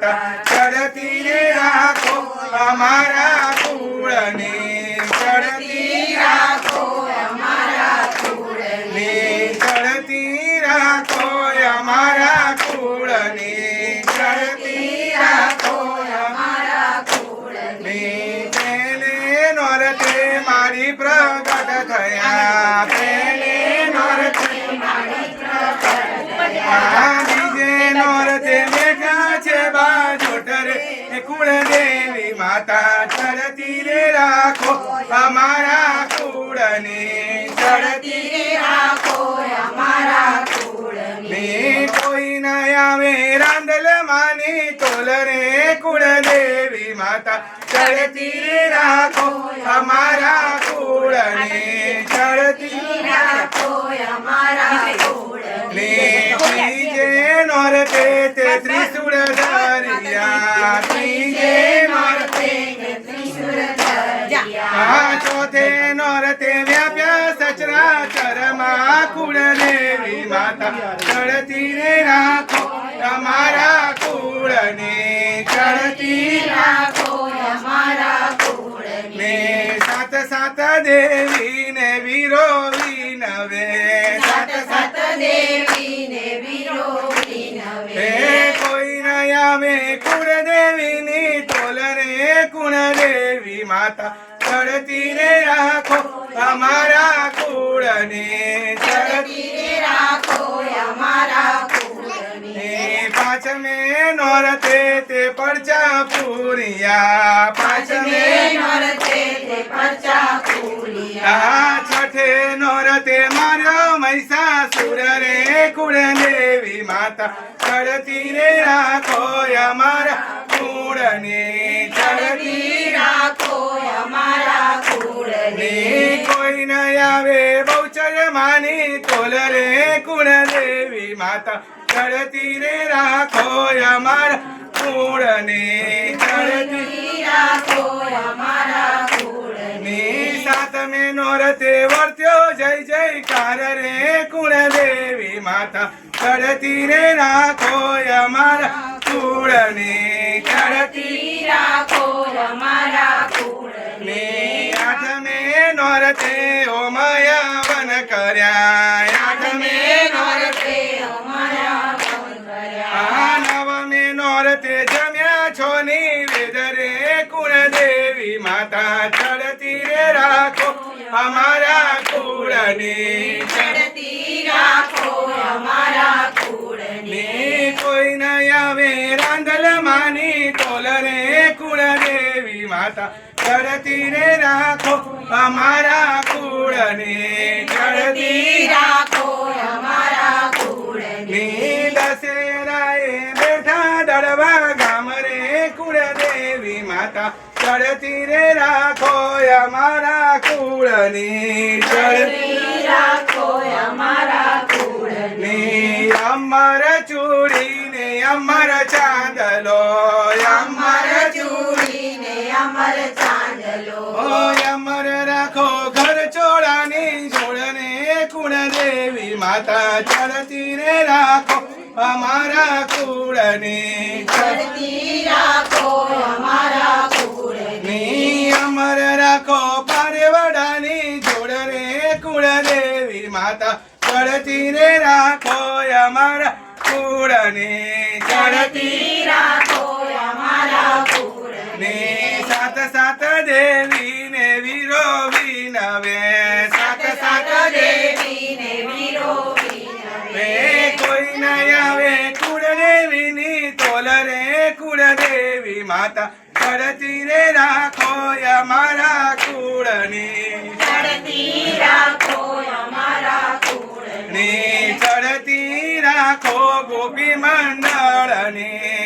માતા ચડતી રે રાખો, અમારા કુળને. ચડતી રાખો ને ચડતી રાખો, અમારા કુળને. ચડતી રાખો ને પેલે નોરતે મારી પ્રગટ થયા. પેલે નોરતે પ્રગટ નોરતે કુળદેવી માતા ચડતી રે રાખો અમારા કુળને ચડતી કુળને. કોઈ ના આવે રાંદલ માની તોલ રે કુળદેવી માતા ચડતી રે રાખો અમારા કુળને ચડતી ને ત્રીજે નોર તે ત્રિશુળ ધરિયા નોરતે વ્યાપ્યા કુણ દેવી માતા. ચડતી રે રાખો તમારા કુળને. ચડતી ને સાત સાત દેવી ને વીરો વિનવે સાત સાત હે કોઈ ન આવે ની તોલ રે કુળદેવી માતા. ચડતી રે રાખો અમારા કુળને ઝડપી રાખો અમારા કુળને. પાછમે નોરતે તે પરચા પૂરિયા, પાંચમે આ છઠે નોરતે માર્યો મહિષાસુર રે કુળદેવી માતા. ચડતી રે રાખો અમારા કુળને. કોઈ ન આવે, બહુચર માની તોલ રે, કુળદેવી માતા. ચડતી રે રાખો અમારા કુળને, ચડતી ને સાતમે નોરતે વર્ત્યો જય જયકાર રે, કુળદેવી માતા. ચડતી રે રાખો અમારા કુળને, ચડતી ને આઠમે નોરતે ઓમયા વન કર્યા આઠમે નોરતે આ નવમે નોરતે જમ્યા છો ની વેદ રે કુળદેવી માતા ચડતી રે રાખો અમારા કુળને ને કોઈ ન આવે રાંધલ માની તોલ રે કુળદેવી માતા ચડતી રે રાખો અમારા કુળને ચડતી ને દશેરાએ બેઠા દળવા ગામ રે કુળદેવી માતા. ચડતી રે રાખો અમારા કુળને ચડતી ને અમર ચૂડી ને અમર ચાંદલો અમર ચૂડી ને અમર રાખો ઘર ચોળાની જોડને કુળદેવી માતા ચડતી રે રાખો અમારા કુળને. ની અમર રાખો પારેવડાની જોડને કુળદેવી માતા ચડતી રે રાખો અમારા કુળને. ચડતી ને સાત સાત દેવી ને વિનવે સાત સાત દેવી વે કોઈ ન આવે કુળદેવીની તોલ રે, કુળદેવી માતા. ચડતી રે રાખો અમારા કુળને. ને ચડતી રાખો ગોપી મંડળ ને